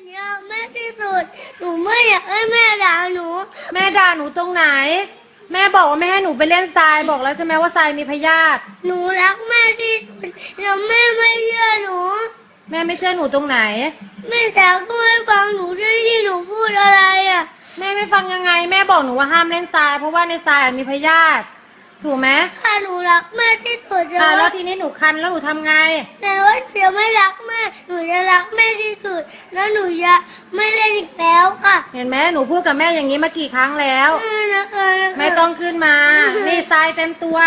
สัญญาแม่ที่สุด หนูไม่อยากให้แม่ด่าหนู แม่ด่าหนูตรงไหน แม่บอกว่าไม่ให้หนูไปเล่นทรายบอกแล้วใช่ไหมว่าทรายมีพยาธิหนูรักแม่ที่สุดแล้วแม่ไม่เชื่อหนู แม่ไม่เชื่อหนูตรงไหน แม่จ๋าก็ไม่ฟังหนูด้วยที่หนูพูดอะไรอะ แม่ไม่ฟังยังไง แม่บอกหนูว่าห้ามเล่นทราย เพราะว่าในทรายมีพยาธิ ถูกไหมถ้าหนูรักแม่ที่สุดอ่าแล้แล้ววทีนี้หนูคันแล้วหนูทำไง แต่ว่าเสียไม่รักแม่ หนูจะรักแม่ที่สุด แล้วหนูจะไม่เล่นอีกแล้วค่ะ เห็นไหมหนูพูดกับแม่อย่างนี้มากี่ครั้งแล้วเออนะคะนะคะไม่ต้องขึ้นมา นี่ทรายเต็มตัว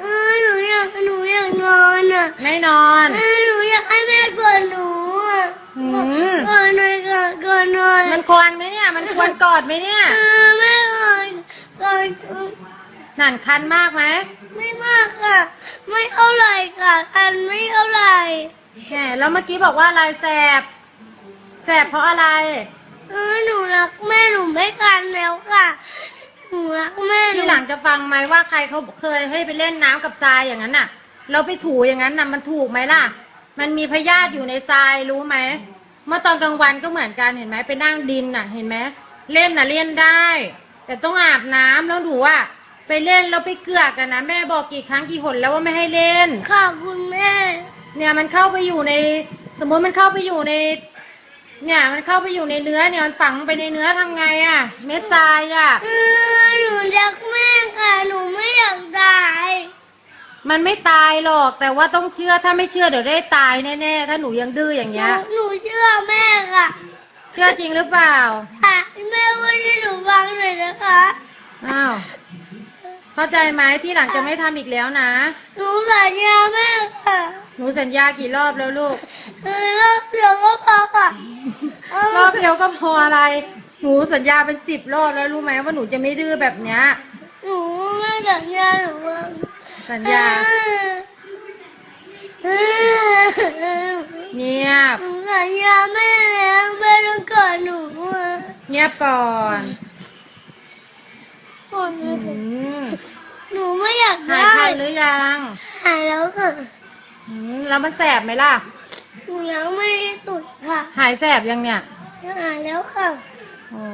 เออหนูอยากหนูอยากนอนอะ ไม่นอนเออหนูอยากให้แม่กอดหนูอะอืมกอดหน่อยกอดกอดหน่อยมันควรไหมเนี่ย มันควรกอดไหมเนี่ยเออแม่กอดกอด นั่นคันมากไหมไม่มากค่ะ ไม่เท่าไหร่ค่ะอันไม่เท่าไหร่แหมแล้วเมื่อกี้บอกว่าอะไรแสบ แสบเพราะอะไร เออหนูรักแม่หนูไม่กันแล้วค่ะ หนูรักแม่หนูที่หลังจะฟังไหมว่าใครเขาเคยให้ไปเล่นน้ำกับทรายอย่างนั้นน่ะ เราไปถูอย่างนั้นน่ะมันถูกไหมล่ะ มันมีพยาธิอยู่ในทรายรู้ไหม เมื่อตอนกลางวันก็เหมือนกันเห็นไหมไปนั่งดินน่ะ เห็นไหมเล่นน่ะเล่นได้ แต่ต้องอาบน้ำแล้วดูว่า ไปเล่นแล้วไปเกลือกกันนะแม่บอกกี่ครั้งกี่หนแล้วว่าไม่ให้เล่น ขอบคุณแม่ เนี่ยมันเข้าไปอยู่ใน สมมติมันเข้าไปอยู่ใน เนี่ยมันเข้าไปอยู่ในเนื้อเนี่ยมันฝังไปในเนื้อทำไงอะ่ะ เม็ดทรายอะ่ะเออหนูรักแม่ค่ะ หนูไม่อยากตาย มันไม่ตายหรอกแต่ว่าต้องเชื่อถ้าไม่เชื่อเดี๋ยวได้ตายแน่ๆถ้าหนูยังดื้ออย่างหนูเงี้ย หนูเชื่อแม่ค่ะเชื่อจริงหรือเปล่าค่ะแม่ว่าให้หนูฟังหน่อยนะคะอ้าว เข้าใจไหมที่หลังจะไม่ทำอีกแล้วนะ หนูสัญญาแม่ค่ะหนูสัญญากี่รอบแล้วลูกเออรอบเดียวก็พอค่ะเรอบเดียวก็พออะไร หนูสัญญาเป็นสิบรอบแล้วรู้ไหมว่าหนูจะไม่ดื้อแบบเนี้ย หนูไม่สัญญาหนูว่าสัญญาเออเงียบ หนูสัญญาแม่แล้วแม่ต้องกอดหนูอะเงียบก่อน กอดหนูอืมหนูไม่อยากหายได้คันหรือยังหายแล้วค่ะอืมแล้วมันแสบไหมล่ะ หนูยังไม่ได้สุดค่ะหายแสบยังเนี่ย หายแล้วค่ะโอ้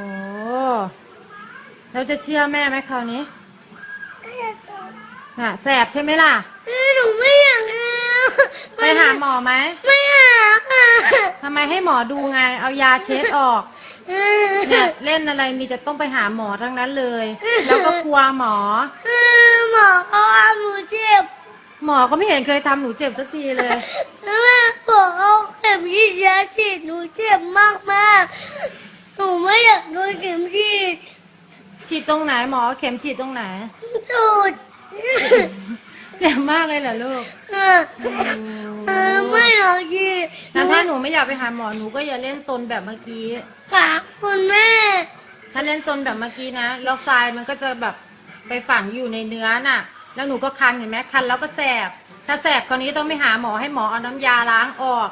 เราจะเชื่อแม่ไหมคราวนี้น่ะ แสบใช่ไหมล่ะเออหนูไม่อยากแล้วไปหาหมอไหมไม่อยากค่ะทำไมให้หมอดูไง เอายาเช็ดออก เออเนี่ยเล่นอะไรมีแต่ต้องไปหาหมอทั้งนั้นเลย แล้วก็กลัวหมอเออหมอเขาเอาหนูเจ็บ หมอก็ไม่เห็นเคยทำหนูเจ็บสักทีเลยแล้วแม่บอกเอาเข็มที่ยาฉีดหนูเจ็บมากมากๆหนูไม่อยากโดนเข็มฉีดฉีดตรงไหนหมอเอาเข็มฉีดตรงไหนจุด เจ็บมากเลยเหรอลูกเออเออไม่อยากฉีดแล้วถ้าหนูไม่อยากไปหาหมอหนูก็อย่าเล่นซนแบบเมื่อกี้ ค่ะคุณแม่ ถ้าเล่นซนแบบเมื่อกี้นะแล้วทรายมันก็จะแบบไปฝังอยู่ในเนื้อน่ะ แล้วหนูก็คันเห็นไหมคันแล้วก็แสบ ถ้าแสบคราวนี้ต้องไปหาหมอให้หมอเอาน้ำยาล้างออก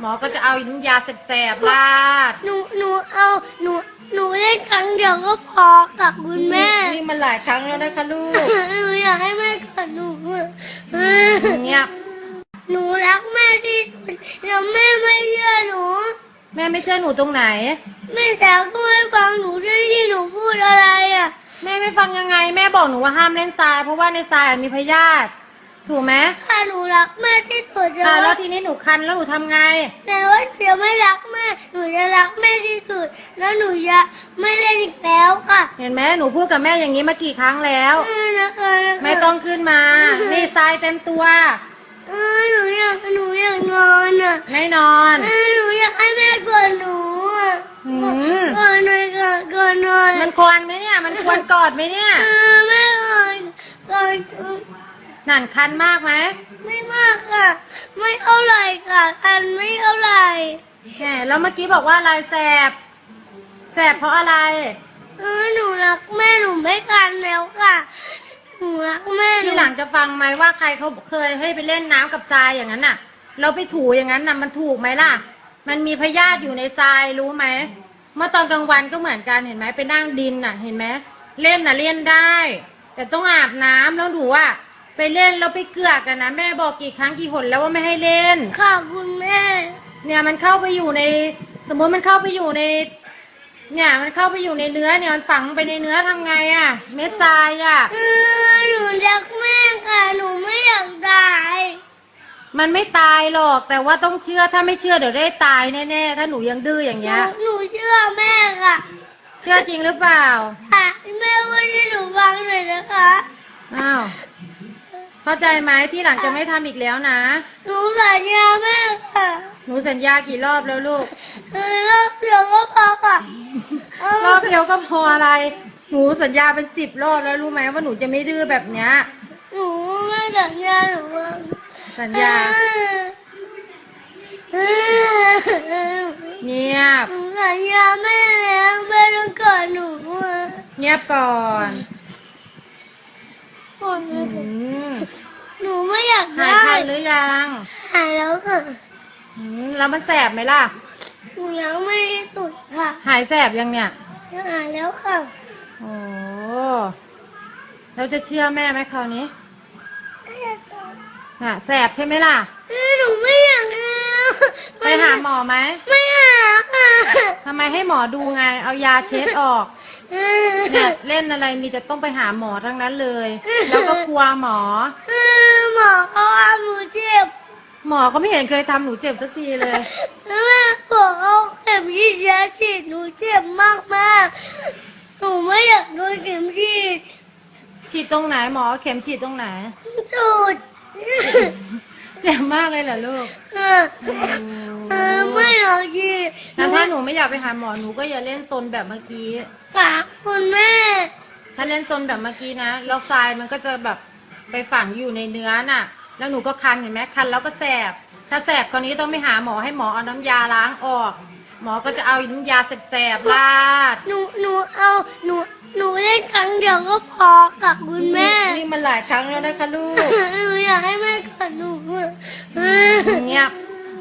หมอก็จะเอาน้ำยาแสบๆราด หนูหนูเอาหนู หนูเล่นครั้งเดียวก็พอค่ะคุณแม่ นี่มันหลายครั้งแล้วนะคะลูก หนูอยากให้แม่กอดหนูอะเออเงียบหนูรักแม่ที่สุดแล้วแม่ไม่เชื่อหนู แม่ไม่เชื่อหนูตรงไหน แม่จ๋าก็ไม่ฟังหนูด้วยที่หนูพูดอะไรอะ แม่ไม่ฟังยังไง แม่บอกหนูว่าห้ามเล่นทราย เพราะว่าในทรายมีพยาธิ ถูกไหมถ้าหนูรักแม่ที่สุดอ่าแล้แล้ววทีนี้หนูคันแล้วหนูทำไงแต่ว่าเสียไม่รักแม่หนูจะรักแม่ที่สุด แล้วหนูจะไม่เล่นอีกแล้วค่ะเห็นไหมหนูพูดกับแม่อย่างนี้มากี่ครั้งแล้ว เออนะคะนะคะ ไม่ต้องขึ้นมา นี่ทรายเต็มตัว เออหนูอยากหนูอยากนอนอะไม่นอน เออหนูอยากให้แม่กอดหนูอะอืม กอดหน่อยกอดกอดหน่อยมันควรไหมเนี่ย มันควรกอดไหมเนี่ย เออแม่กอดกอด นั่นคันมากไหมไม่มากค่ะ ไม่เท่าไหร่ค่ะอันไม่เท่าไหร่แหมแล้วเมื่อกี้บอกว่าอะไรแสบ แสบเพราะอะไร เออหนูรักแม่หนูไม่กันแล้วค่ะหนูรักแม่หนูที่หลังจะฟังไหมว่าใครเขาเคยให้ไปเล่นน้ำกับทรายอย่างนั้นน่ะ เราไปถูอย่างนั้นน่ะมันถูกไหมล่ะ มันมีพยาธิอยู่ในทรายรู้ไหม เมื่อตอนกลางวันก็เหมือนกันเห็นไหมไปนั่งดินน่ะ เห็นไหมเล่นน่ะเล่นได้ แต่ต้องอาบน้ำแล้วดูว่า ไปเล่นแล้วไปเกลือกกันนะแม่บอกกี่ครั้งกี่หนแล้วว่าไม่ให้เล่น ขอบคุณแม่ เนี่ยมันเข้าไปอยู่ในสสมมติมันเข้าไปอยู่ใน เนี่ยมันเข้าไปอยู่ในเนื้อเนี่ยมันฝังไปในเนื้อทำไงอะ่ะเม็ดทรายอะ่ะเออหนูรักแม่ค่ะ หนูไม่อยากตาย มันไม่ตายหรอกแต่ว่าต้องเชื่อถ้าไม่เชื่อเดี๋ยวได้ตายแน่ๆถ้าหนูยังดื้ออย่างหนูเงี้ย หนูเชื่อแม่ค่ะเชื่อจริงหรือเปล่า ค่ะแม่ว่าที่หนูฟังหน่อยนะคะ อ้าว เข้าใจไหมที่หลังจะไม่ทำอีกแล้วนะ หนูสัญญาแม่ค่ะหนูสัญญากี่รอบแล้วลูกเออรอบเดียวก็พอค่ะเออรอบเดียวก็พออะไร หนูสัญญาเป็นสิบรอบแล้วรู้ไหมว่าหนูจะไม่ดื้อแบบเนี้ย หนูไม่สัญญาหนูว่าสัญญาเออเงียบ หนูสัญญาแม่แล้วแม่ต้องกอดหนูอะเงียบก่อนก่อนอืนะม หนูไม่อยาก หาย ได้ คันหรือ ยังหายแล้วค่ะอืมแล้วมันแสบไหมล่ะ หนูยังไม่ได้สุดค่ะหายแสบยังเนี่ยหายแล้วค่ะโอ้เราจะเชื่อแม่ไหมคราวนี้น่ะแสบใช่ไหมล่ะเออหนูไม่อยากเอาไปหาหมอไหมไม่หาค่ะทำไมให้หมอดูไง เอายาเช็ดออกเออเนี่ยเล่นอะไรมีแต่ต้องไปหาหมอทั้งนั้นเลย แล้วก็กลัวหมอเออ หมอเขาว่าหนูเจ็บหมอก็ไม่เห็นเคยทำหนูเจ็บสักทีเลย แล้วแม่บอกเอาเข็มที่ยาฉีดหนูเจ็บมากมากๆหนูไม่อยากโดนเข็มฉีดฉีดตรงไหนหมอเข็มฉีดตรงไหน จุดเจ็บมากเลยเหรอลูกเออเออไม่อยากฉีดแล้วถ้าหนูไม่อยากไปหาหมอหนูก็อย่าเล่นซนแบบเมื่อกี้ ฝากคุณแม่ ถ้าเล่นซนแบบเมื่อกี้นะแล้วทรายมันก็จะแบบ ไปฝังอยู่ในเนื้อน่ะ แล้วหนูก็คันเห็นไหมคันแล้วก็แสบ ถ้าแสบคราวนี้ต้องไปหาหมอให้หมอเอาน้ำยาล้างออก หมอก็จะเอาน้ำยาแสบๆราด หนูหนูเอาหนูหนูเล่นครั้งเดียวก็พอกับคุณแม่ นี่มันหลายครั้งแล้วนะคะลูก หนูอยากให้แม่กอดหนูอะเงียบ